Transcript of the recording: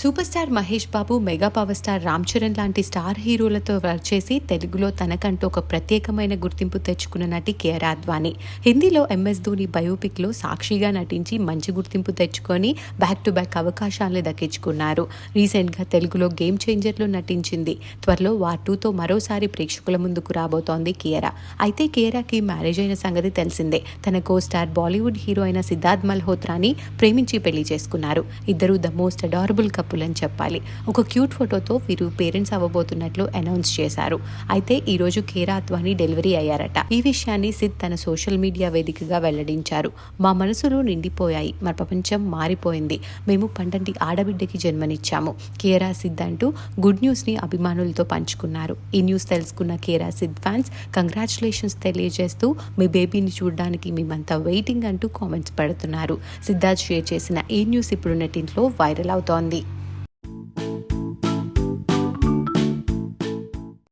Super star Mahesh Babu mega power star Ram Charan లాంటి star హీరోలతో work చేసి తెలుగులో తనకంటూ ఒక ప్రత్యేకమైన గుర్తింపు తెచ్చుకున్న నటి కేఆర్ అద్వానీ హిందీలో ఎంఎస్ ధోని బయోపిక్లో సాక్షిగా నటించి మంచి గుర్తింపు తెచ్చుకొని బ్యాక్ టు బ్యాక్ అవకాశాలను దక్కించుకున్నారు. రీసెంట్గా తెలుగులో గేమ్ చేంజర్లో నటించింది. త్వరలో వార్ టూతో మరోసారి ప్రేక్షకుల ముందుకు రాబోతోంది కియరా. అయితే కియరాకి మ్యారేజ్ అయిన సంగతి తెలిసిందే. తన కో స్టార్ బాలీవుడ్ హీరో అయిన సిద్ధార్థ్ మల్హోత్రాని ప్రేమించి పెళ్ళి చేసుకున్నారు. ఇద్దరు ద మోస్ట్ అడారబుల్ కపుల్ అని చెప్పాలి. ఒక క్యూట్ ఫోటోతో వీరు పేరెంట్స్ అవ్వబోతున్నట్లు అనౌన్స్ చేశారు. అయితే ఈ రోజు కేరా అద్వానీ డెలివరీ అయ్యారట. ఈ విషయాన్ని సిద్ తన సోషల్ మీడియా వేదికగా వెల్లడించారు. మా మనసులు నిండిపోయాయి. మా ప్రపంచం మారిపోయింది. మేము పండంటి ఆడబిడ్డకి జన్మనిచ్చాము. కేరా సిద్ అంటూ గుడ్ న్యూస్ని అభిమానులతో పంచుకున్నారు. ఈ న్యూస్ తెలుసుకున్న కేరా సిద్ ఫ్యాన్స్ కంగ్రాచులేషన్స్ తెలియజేస్తూ మీ బేబీని చూడడానికి మేమంతా వెయిటింగ్ అంటూ కామెంట్స్ పెడుతున్నారు. సిద్ధార్థ్ షేర్ చేసిన ఈ న్యూస్ ఇప్పుడు నెట్టింట్లో వైరల్ అవుతోంది.